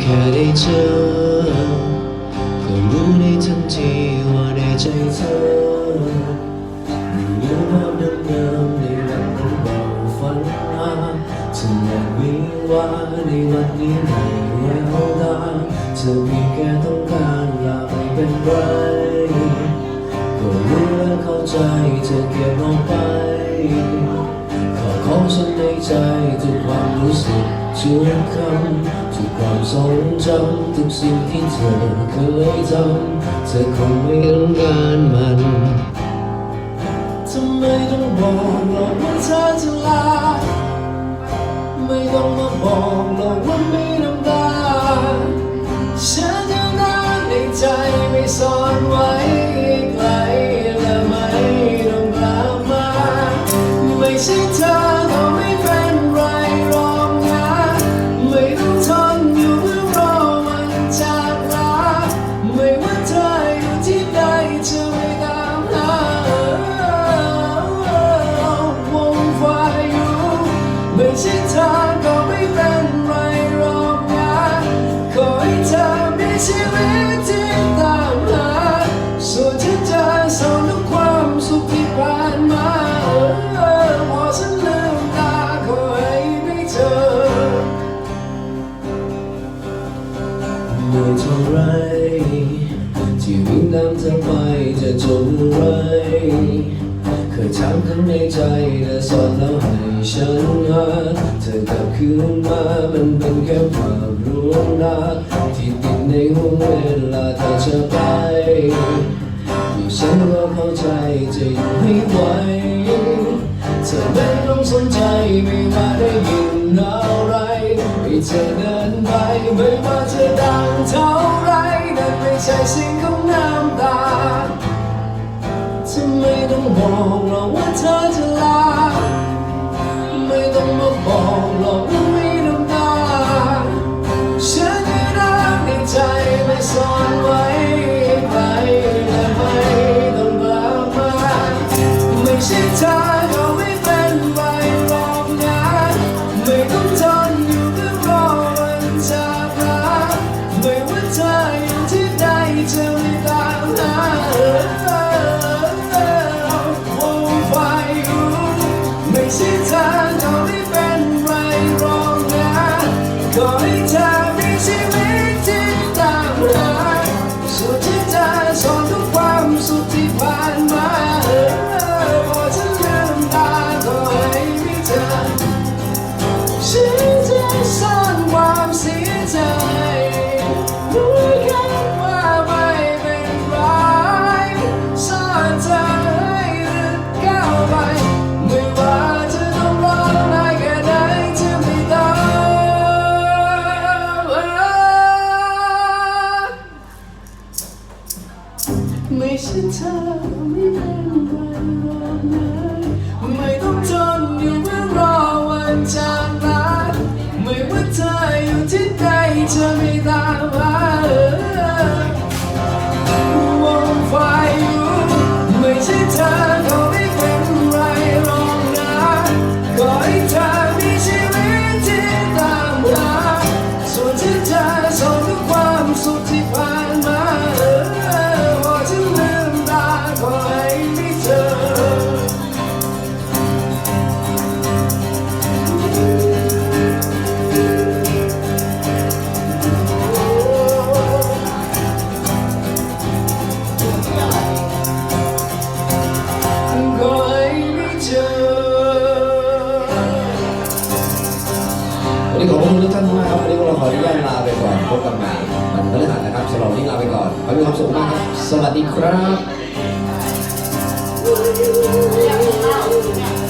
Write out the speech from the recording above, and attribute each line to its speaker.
Speaker 1: แค่ได้เจอก็รู้ในทันทีว่าในใจเธอมีเรื่องราวเดิมๆในวันนั้นเราฝันหาเธออยากวิงว่าในวันนี้ไม่แววตาเธอเพียงแค่ต้องการลาไม่เป็นไรก็รู้และเข้าใจเธอเก็บเอาไปขอของฉันในใจทุกความรู้ สึกทุกคำทุกความทรงจำทุกสิ่งที่เธอเคยทำเธอคงไม่ต้องการมันทำไมต้องบอกเราว่าเธอจะลาไม่ต้องมาบอกเราว่าไม่ต้อง ก็ไม่เป็นไรหรอกนะขอให้เธอมีชีวิตที่ตามหาส่วนที่เธอสอนทุกความสุขที่ผ่านมาเออพอฉันลืมตาขอให้ไม่เจอเมื่อยเท่าไรที่วิ่งตามเธอไปจะจบไร เคยถามข้งในใจแต่สอนแล้วให้ฉันหาเธอกลับคืนมามันเป็นแค่ความรู้รักที่ติดในหัวเวลาเธอจะไปอยู่ฉันก็เข้าใจจะอยู่ให้ไหวเธอไม่ต้องสนใจไม่ว่าได้ยินอะไรให้เธอเดินไปไม่ว่าจะดังเท่าไรนั่นไม่ใช่สิ่งของน้ำ ไม่ใช่เธอไม่เป็นไรหรอกนะ
Speaker 2: นี้ขอบคุณทุกท่านมากครับวันนี้พวกเราขออนุญาตลาไปก่อนพบกันใหม่วันพฤหัสนะครับสำหรับวันนี้ลาไปก่อนขอให้มีความสุขมากครับสวัสดีครับ
Speaker 3: Yeah.